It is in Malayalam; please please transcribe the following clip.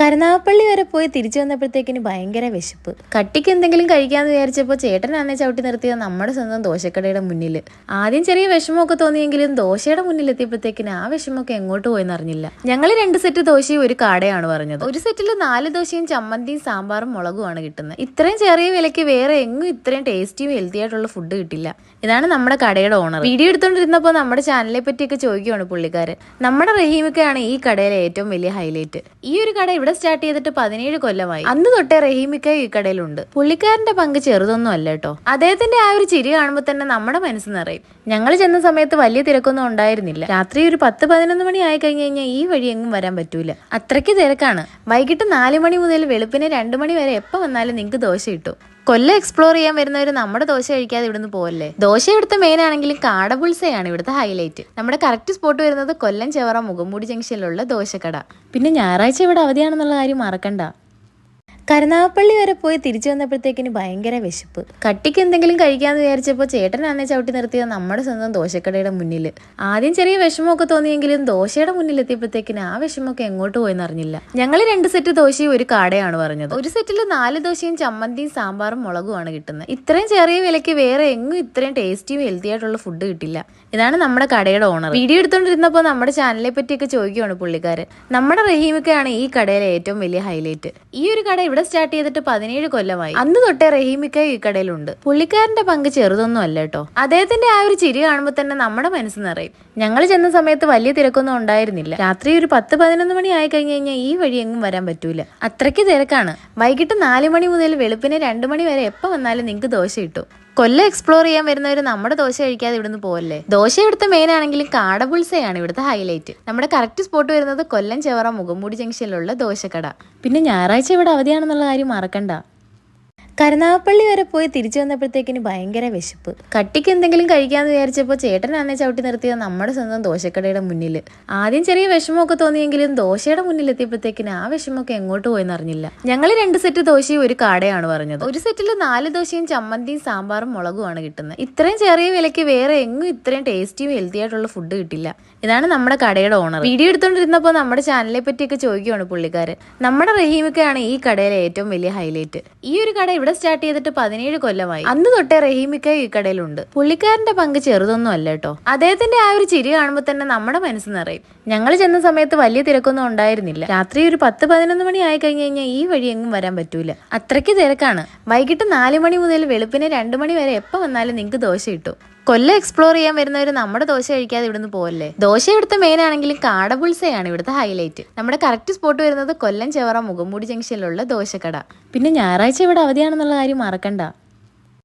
കരുനാഗപ്പള്ളി വരെ പോയി തിരിച്ചു വന്നപ്പോഴത്തേക്കിന് ഭയങ്കര വിശപ്പ്. കട്ടിക്ക് എന്തെങ്കിലും കഴിക്കാന്ന് വിചാരിച്ചപ്പോൾ ചേട്ടനാന്നെ ചവിട്ടി നിർത്തിയത് നമ്മുടെ സ്വന്തം ദോശക്കടയുടെ മുന്നിൽ ആദ്യം ചെറിയ വിഷമമൊക്കെ തോന്നിയെങ്കിലും ദോശയുടെ മുന്നിൽ എത്തിയപ്പോഴത്തേക്കിന് ആ വിഷമമൊക്കെ എങ്ങോട്ട് പോയെന്ന് അറിഞ്ഞില്ല. ഞങ്ങൾ രണ്ട് സെറ്റ് ദോശയും ഒരു കാടയാണ് പറഞ്ഞത്. ഒരു സെറ്റിൽ നാല് ദോശയും ചമ്മന്തിയും സാമ്പാറും മുളകുമാണ് കിട്ടുന്നത്. ഇത്രയും ചെറിയ വിലയ്ക്ക് വേറെ എങ്ങും ഇത്രയും ടേസ്റ്റിയും ഹെൽത്തി ആയിട്ടുള്ള ഫുഡ് കിട്ടില്ല. ഇതാണ് നമ്മുടെ കടയുടെ ഓണർ വീഡിയോ എടുത്തോണ്ടിരുന്നപ്പോൾ നമ്മുടെ ചാനലിനെ പറ്റിയൊക്കെ ചോദിക്കുകയാണ് പുള്ളിക്കാരൻ. നമ്മുടെ റഹീമൊക്കെയാണ് ഈ കടയിലെ ഏറ്റവും വലിയ ഹൈലൈറ്റ് ഈ ഒരു കട ഇവിടെ സ്റ്റാർട്ട് ചെയ്തിട്ട് പതിനേഴ് കൊല്ലമായി. അന്ന് തൊട്ടേ റഹീമിക്ക ഈ കടയിലുണ്ട്. പുള്ളിക്കാരന്റെ പങ്ക് ചെറുതൊന്നും അല്ല കേട്ടോ. അദ്ദേഹത്തിന്റെ ആ ഒരു ചിരി കാണുമ്പോൾ തന്നെ നമ്മുടെ മനസ്സ് നിറയും. ഞങ്ങൾ ചെന്ന സമയത്ത് വലിയ തിരക്കൊന്നും ഉണ്ടായിരുന്നില്ല. രാത്രി ഒരു പത്ത് പതിനൊന്ന് മണി ആയി കഴിഞ്ഞു കഴിഞ്ഞാൽ ഈ വഴി എങ്ങും വരാൻ പറ്റൂല. അത്രയ്ക്ക് തിരക്കാണ്. വൈകിട്ട് നാല് മണി മുതൽ വെളുപ്പിന് രണ്ട് മണി വരെ എപ്പോ വന്നാലും നിങ്ങൾക്ക് ദോശ കിട്ടും. കൊല്ലം എക്സ്പ്ലോർ ചെയ്യാൻ വരുന്നവർ നമ്മുടെ ദോശ കഴിക്കാതെ ഇവിടുന്ന് പോകല്ലേ ദോശ ഇവിടുത്തെ മെയിൻ ആണെങ്കിലും കാടപുൾസയാണ് ഇവിടുത്തെ ഹൈലൈറ്റ് നമ്മുടെ കറക്റ്റ് സ്പോട്ട് വരുന്നത് കൊല്ലം ചെവറ മുഖംമൂടി ജംഗ്ഷനിലുള്ള ദോശക്കട. പിന്നെ ഞായറാഴ്ച ഇവിടെ അവധിയാണെന്നുള്ള കാര്യം മറക്കണ്ട. കരുനാഗപ്പള്ളി വരെ പോയി തിരിച്ചു വന്നപ്പോഴത്തേക്കിന് ഭയങ്കര വിശപ്പ്. കട്ടിക്ക് എന്തെങ്കിലും കഴിക്കാന്ന് വിചാരിച്ചപ്പോൾ ചേട്ടനാന്നെ ചവിട്ടി നിർത്തിയത് നമ്മുടെ സ്വന്തം ദോശക്കടയുടെ മുന്നിൽ ആദ്യം ചെറിയ വിഷമമൊക്കെ തോന്നിയെങ്കിലും ദോശയുടെ മുന്നിൽ എത്തിയപ്പോഴത്തേക്കിന് ആ വിഷമമൊക്കെ എങ്ങോട്ട് പോയെന്ന് അറിഞ്ഞില്ല. ഞങ്ങൾ രണ്ട് സെറ്റ് ദോശയും ഒരു കാടയാണ് പറഞ്ഞത്. ഒരു സെറ്റിൽ നാല് ദോശയും ചമ്മന്തിയും സാമ്പാറും മുളകുമാണ് കിട്ടുന്നത്. ഇത്രയും ചെറിയ വിലയ്ക്ക് വേറെ എങ്ങും ഇത്രയും ടേസ്റ്റിയും ഹെൽത്തി ആയിട്ടുള്ള ഫുഡ് കിട്ടില്ല. ഇതാണ് നമ്മുടെ കടയുടെ ഓണർ വീഡിയോ എടുത്തോണ്ടിരുന്നപ്പോൾ നമ്മുടെ ചാനലിനെ പറ്റിയൊക്കെ ചോദിക്കുകയാണ് പുള്ളിക്കാരൻ. നമ്മുടെ റഹീമൊക്കെയാണ് ഈ കടയിലെ ഏറ്റവും വലിയ ഹൈലൈറ്റ് ഈ ഒരു കട ഇവിടെ സ്റ്റാർട്ട് ചെയ്തിട്ട് പതിനേഴ് കൊല്ലമായി. അന്ന് തൊട്ടേ റഹീമിക്ക ഈ കടയിലുണ്ട്. പുള്ളിക്കാരന്റെ പങ്ക് ചെറുതൊന്നും അല്ല കേട്ടോ. അദ്ദേഹത്തിന്റെ ആ ഒരു ചിരി കാണുമ്പോൾ തന്നെ നമ്മുടെ മനസ്സ് നിറയും. ഞങ്ങൾ ചെന്ന സമയത്ത് വലിയ തിരക്കൊന്നും ഉണ്ടായിരുന്നില്ല. രാത്രി ഒരു പത്ത് പതിനൊന്ന് മണി ആയി കഴിഞ്ഞു കഴിഞ്ഞാൽ ഈ വഴി എങ്ങും വരാൻ പറ്റൂല. അത്രയ്ക്ക് തിരക്കാണ്. വൈകിട്ട് നാല് മണി മുതൽ വെളുപ്പിന് രണ്ട് മണി വരെ എപ്പോ വന്നാലും നിങ്ങൾക്ക് ദോശ കിട്ടും. കൊല്ലം എക്സ്പ്ലോർ ചെയ്യാൻ വരുന്നവർ നമ്മുടെ ദോശ കഴിക്കാതെ ഇവിടുന്ന് പോകല്ലേ ദോശ ഇവിടുത്തെ മെയിൻ ആണെങ്കിലും കാടപുൾസയാണ് ഇവിടുത്തെ ഹൈലൈറ്റ് നമ്മുടെ കറക്റ്റ് സ്പോട്ട് വരുന്നത് കൊല്ലം ചെവറ മുഖംമൂടി ജംഗ്ഷനിലുള്ള ദോശക്കട. പിന്നെ ഞായറാഴ്ച ഇവിടെ അവധിയാണെന്നുള്ള കാര്യം മറക്കണ്ട. കരുനാഗപ്പള്ളി വരെ പോയി തിരിച്ചു വന്നപ്പോഴത്തേക്കിന് ഭയങ്കര വിശപ്പ്. കട്ടിക്ക് എന്തെങ്കിലും കഴിക്കാന്ന് വിചാരിച്ചപ്പോൾ ചേട്ടനാന്നെ ചവിട്ടി നിർത്തിയത് നമ്മുടെ സ്വന്തം ദോശക്കടയുടെ മുന്നിൽ ആദ്യം ചെറിയ വിഷമമൊക്കെ തോന്നിയെങ്കിലും ദോശയുടെ മുന്നിൽ എത്തിയപ്പോഴത്തേക്കിന് ആ വിഷമമൊക്കെ എങ്ങോട്ട് പോയെന്ന് അറിഞ്ഞില്ല. ഞങ്ങൾ രണ്ട് സെറ്റ് ദോശയും ഒരു കാടയാണ് പറഞ്ഞത്. ഒരു സെറ്റിൽ നാല് ദോശയും ചമ്മന്തിയും സാമ്പാറും മുളകുമാണ് കിട്ടുന്നത്. ഇത്രയും ചെറിയ വിലയ്ക്ക് വേറെ എങ്ങും ഇത്രയും ടേസ്റ്റിയും ഹെൽത്തി ആയിട്ടുള്ള ഫുഡ് കിട്ടില്ല. ഇതാണ് നമ്മുടെ കടയുടെ ഓണർ വീഡിയോ എടുത്തോണ്ടിരുന്നപ്പോൾ നമ്മുടെ ചാനലിനെ പറ്റിയൊക്കെ ചോദിക്കുകയാണ് പുള്ളിക്കാരൻ. നമ്മുടെ റഹീമൊക്കെയാണ് ഈ കടയിലെ ഏറ്റവും വലിയ ഹൈലൈറ്റ് ഈ ഒരു കട ഇവിടെ സ്റ്റാർട്ട് ചെയ്തിട്ട് പതിനേഴ് കൊല്ലമായി. അന്ന് തൊട്ടേ റഹീമിക്ക ഈ കടയിലുണ്ട്. പുള്ളിക്കാരന്റെ പങ്ക് ചെറുതൊന്നും അല്ല കേട്ടോ. അദ്ദേഹത്തിന്റെ ആ ഒരു ചിരി കാണുമ്പോൾ തന്നെ നമ്മുടെ മനസ്സ് നിറയും. ഞങ്ങൾ ചെന്ന സമയത്ത് വലിയ തിരക്കൊന്നും ഉണ്ടായിരുന്നില്ല. രാത്രി ഒരു പത്ത് പതിനൊന്ന് മണി ആയി കഴിഞ്ഞു കഴിഞ്ഞാൽ ഈ വഴി എങ്ങും വരാൻ പറ്റൂല. അത്രയ്ക്ക് തിരക്കാണ്. വൈകിട്ട് നാല് മണി മുതൽ വെളുപ്പിന് രണ്ട് മണി വരെ എപ്പോ വന്നാലും നിങ്ങൾക്ക് ദോശ കിട്ടും. കൊല്ലം എക്സ്പ്ലോർ ചെയ്യാൻ വരുന്നവർ നമ്മുടെ ദോശ കഴിക്കാതെ ഇവിടുന്ന് പോകല്ലേ ദോശ ഇവിടുത്തെ മെയിൻ ആണെങ്കിലും കാടപുൾസയാണ് ഇവിടുത്തെ ഹൈലൈറ്റ് നമ്മുടെ കറക്റ്റ് സ്പോട്ട് വരുന്നത് കൊല്ലം ചെവറ മുഖംമൂടി ജംഗ്ഷനിലുള്ള ദോശക്കട. പിന്നെ ഞായറാഴ്ച ഇവിടെ അവധിയാണെന്നുള്ള കാര്യം മറക്കണ്ട.